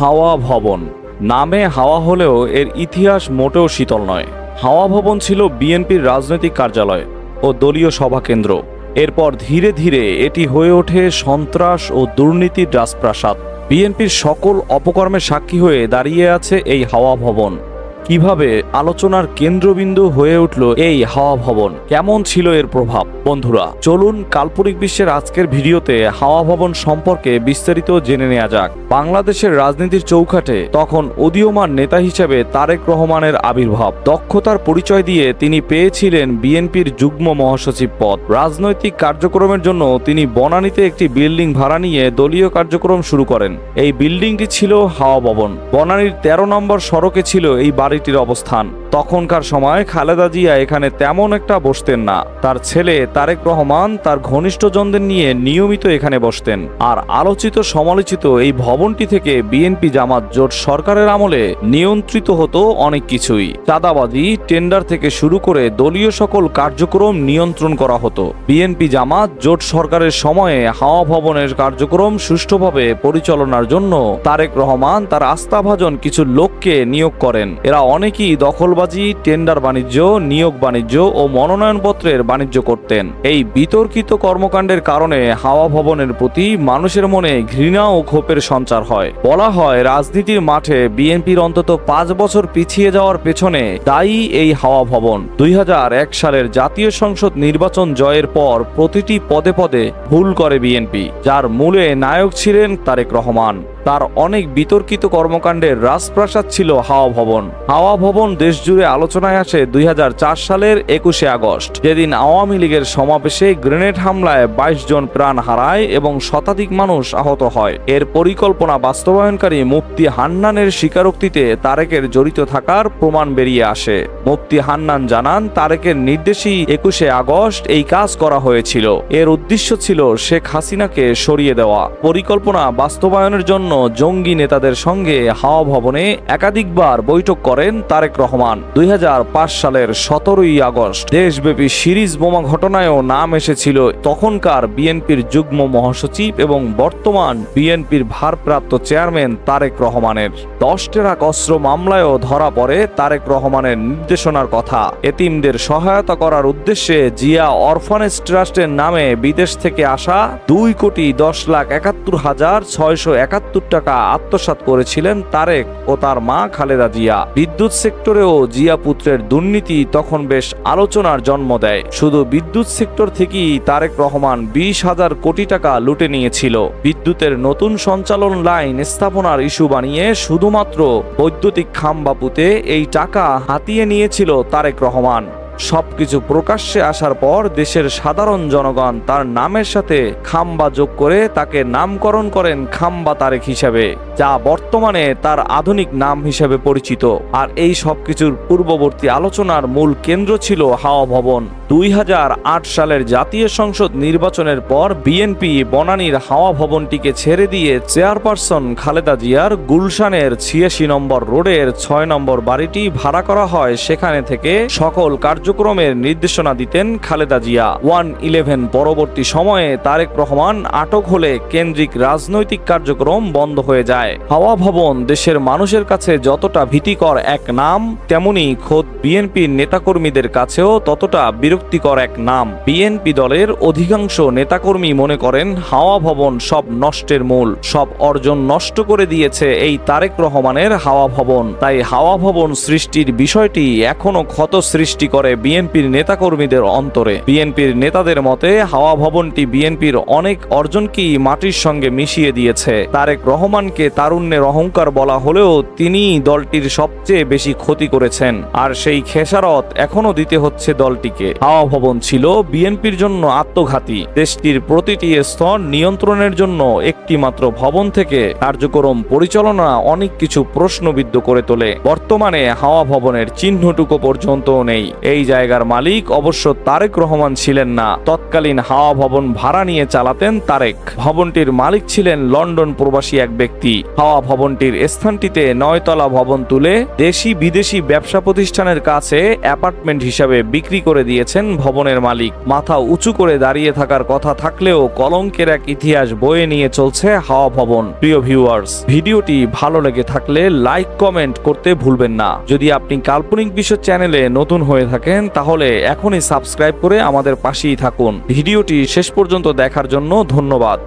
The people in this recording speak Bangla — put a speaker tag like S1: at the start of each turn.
S1: হাওয়া ভবন। নামে হাওয়া হলেও এর ইতিহাস মোটেও শীতল নয়। হাওয়া ভবন ছিল বিএনপির রাজনৈতিক কার্যালয় ও দলীয় সভা কেন্দ্র এরপর ধীরে ধীরে এটি হয়ে ওঠে সন্ত্রাস ও দুর্নীতির রাজপ্রাসাদ। বিএনপির সকল অপকর্মের সাক্ষী হয়ে দাঁড়িয়ে আছে এই হাওয়া ভবন। কীভাবে আলোচনার কেন্দ্রবিন্দু হয়ে উঠল এই হাওয়া ভবন? কেমন ছিল এর প্রভাব? বন্ধুরা, চলুন কাল্পনিক বিশ্বের আজকের ভিডিওতে হাওয়া ভবন সম্পর্কে বিস্তারিত জেনে নেওয়া যাক। বাংলাদেশের রাজনীতির চৌখাটে তখন উদীয়মান নেতা হিসেবে তারেক রহমানের আবির্ভাব। দক্ষতার পরিচয় দিয়ে তিনি পেয়েছিলেন বিএনপির যুগ্ম মহাসচিব পদ। রাজনৈতিক কার্যক্রমের জন্য তিনি বনানীতে একটি বিল্ডিং ভাড়া নিয়ে দলীয় কার্যক্রম শুরু করেন। এই বিল্ডিংটি ছিল হাওয়া ভবন। বনানীর তেরো নম্বর সড়কে ছিল এই বাড়িটির অবস্থান। তখনকার সময় খালেদা জিয়া এখানে তেমন একটা বসতেন না। তার ছেলে তারেক রহমান তার ঘনিষ্ঠজনদের নিয়ে নিয়মিত এখানে বসতেন। আর আলোচিত সমালোচিত এই ভবনটি থেকে বিএনপি জামাত জোট সরকারের আমলে নিয়ন্ত্রিত হতো অনেক কিছুই। চাঁদাবাজি, টেন্ডার থেকে শুরু করে দলীয় সকল কার্যক্রম নিয়ন্ত্রণ করা হতো। বিএনপি জামাত জোট সরকারের সময়ে হাওয়া ভবনের কার্যক্রম সুষ্ঠুভাবে পরিচালনার জন্য তারেক রহমান তার আস্থাভাজন কিছু লোককে নিয়োগ করেন। এরা অনেকেই দখলবাজি, টেন্ডার বাণিজ্য, নিয়োগ বাণিজ্য ও মনোনয়নপত্রের বাণিজ্য করতেন। এই বিতর্কিত কর্মকাণ্ডের কারণে হাওয়া ভবনের প্রতি মানুষের মনে ঘৃণা ও ক্ষোভের সঞ্চার হয়। বলা হয়, রাজনীতির মাঠে বিএনপির অন্তত পাঁচ বছর পিছিয়ে যাওয়ার পেছনে দায়ী এই হাওয়া ভবন। দুই হাজার এক সালের জাতীয় সংসদ নির্বাচন জয়ের পর প্রতিটি পদে পদে ভুল করে বিএনপি, যার মূলে নায়ক ছিলেন তারেক রহমান। তার অনেক বিতর্কিত কর্মকাণ্ডের রাজপ্রাসাদ ছিল হাওয়া ভবন। হাওয়া ভবন দেশজুড়ে আলোচনায় আসে দুই হাজার চার সালের একুশে আগস্ট, যেদিন আওয়ামী লীগের সমাবেশে গ্রেনেড হামলায় বাইশ জন প্রাণ হারায় এবং শতাধিক মানুষ আহত হয়। এর পরিকল্পনা বাস্তবায়নকারী মুফতি হান্নানের স্বীকারোক্তিতে তারেকের জড়িত থাকার প্রমাণ বেরিয়ে আসে। মুফতি হান্নান জানান, তারেকের নির্দেশেই একুশে আগস্ট এই কাজ করা হয়েছিল। এর উদ্দেশ্য ছিল শেখ হাসিনাকে সরিয়ে দেওয়া। পরিকল্পনা বাস্তবায়নের জন্য জঙ্গি নেতাদের সঙ্গে হাওয়া ভবনে একাধিকবার বৈঠক করেন তারেক রহমান। দুই সালের সতেরোই আগস্ট দেশব্যাপী সিরিজ বোমা ঘটনায়ও নাম এসেছিল তখনকার বিএনপির যুগ্ম মহাসচিব এবং বর্তমান বিএনপির ভারপ্রাপ্ত চেয়ারম্যান তারেক রহমানের। দশ টেরাক অস্ত্র মামলায়ও ধরা পড়ে তারেক রহমানের নির্দেশনার কথা। এতিমদের সহায়তা করার উদ্দেশ্যে জিয়া অরফানেজ ট্রাস্টের নামে বিদেশ থেকে আসা দুই কোটি দশ লাখ একাত্তর হাজার ছয়শো একাত্তর টাকা আত্মসাৎ করেছিলেন তারেক ও তার মা খালেদা জিয়া। বিদ্যুৎ সেক্টরেও জিয়া পুত্রের দুর্নীতি তখন বেশ আলোচনার জন্ম দেয়। শুধু বিদ্যুৎ সেক্টর থেকেই তারেক রহমান বিশ হাজার কোটি টাকা লুটে নিয়েছিল। বিদ্যুতের নতুন সঞ্চালন লাইন স্থাপনার ইস্যু বানিয়ে শুধুমাত্র বৈদ্যুতিক খাম্বাপুতে এই টাকা হাতিয়ে নিয়েছিল তারেক রহমান। সবকিছু প্রকাশ্যে আসার পর দেশের সাধারণ জনগণ তার নামের সাথে খাম্বা যোগ করে তাকে নামকরণ করেন খাম্বা তারেক হিসাবে, যা বর্তমানে তার আধুনিক নাম হিসেবে পরিচিত। আর এই সবকিছুর পূর্ববর্তী আলোচনার মূল কেন্দ্র ছিল হাওয়া ভবন। দুই হাজার আট সালের জাতীয় সংসদ নির্বাচনের পর বিএনপি বনানীর হাওয়া ভবনটিকে ছেড়ে দিয়ে চেয়ারপারসন খালেদা জিয়ার গুলশানের ছিয়াশি নম্বর রোডের ছয় নম্বর বাড়িটি ভাড়া করা হয় সেখানে থেকে সকল কার্যক্রমের নির্দেশনা দিতেন খালেদা জিয়া। ওয়ান ইলেভেন পরবর্তী সময়ে তারেক রহমান আটক হলে কেন্দ্রিক রাজনৈতিক কার্যক্রম বন্ধ হয়ে যায়। হাওয়া ভবন দেশের মানুষের কাছে যতটা ভীতিকর এক নাম, তেমনি খোদ বিএনপির নেতাকর্মীদের কাছেও ততটা বিরক্তিকর এক নাম। বিএনপি দলের অধিকাংশ নেতাকর্মী মনে করেন, হাওয়া ভবন সব নষ্টের মূল। সব অর্জন নষ্ট করে দিয়েছে এই তারেক রহমানের হাওয়া ভবন। তাই হাওয়া ভবন সৃষ্টির বিষয়টি এখনও ক্ষত সৃষ্টি করে বিএনপির নেতাকর্মীদের অন্তরে। বিএনপির নেতাদের মতে, হাওয়া ভবনটি বিএনপির অনেক অর্জনকেই মাটির সঙ্গে মিশিয়ে দিয়েছে। তারেক রহমানকে তারুণ্যের অহংকার বলা হলেও তিনি দলটির সবচেয়ে বেশি ক্ষতি করেছেন। আর সেই খেসারত এখনও দিতে হচ্ছে দলটিকে। হাওয়া ভবন ছিল বিএনপির জন্য আত্মঘাতী। দেশটির প্রতিটি স্তর নিয়ন্ত্রণের জন্য একটি মাত্র ভবন থেকে কার্যক্রম পরিচালনা অনেক কিছু প্রশ্নবিদ্ধ করে তোলে। বর্তমানে হাওয়া ভবনের চিহ্নটুকু পর্যন্ত নেই। এই এই জায়গার মালিক। অবশ্য তারেক রহমান ছিলেন না। তৎকালীন হাওয়া ভবন ভাড়া নিয়ে চালাতেন তারেক। ভবনটির মালিক ছিলেন লন্ডন প্রবাসী এক ব্যক্তি। হাওয়া ভবনটির স্থানটিতে নয়তলা ভবন তুলে দেশি বিদেশি ব্যবসা প্রতিষ্ঠানের কাছে অ্যাপার্টমেন্ট হিসাবে বিক্রি করে দিয়েছেন ভবনের মালিক। মাথা উঁচু করে দাঁড়িয়ে থাকার কথা থাকলেও কলঙ্কের এক ইতিহাস বয়ে নিয়ে চলছে হাওয়া ভবন। প্রিয় ভিউয়ার্স, ভিডিওটি ভালো লেগে থাকলে লাইক, কমেন্ট করতে ভুলবেন না। যদি আপনি কাল্পনিক বিশ্ব চ্যানেলে নতুন হয়ে থাকেন তাহলে এখনই সাবস্ক্রাইব করে আমাদের পাশেই থাকুন। ভিডিওটি শেষ পর্যন্ত দেখার জন্য ধন্যবাদ।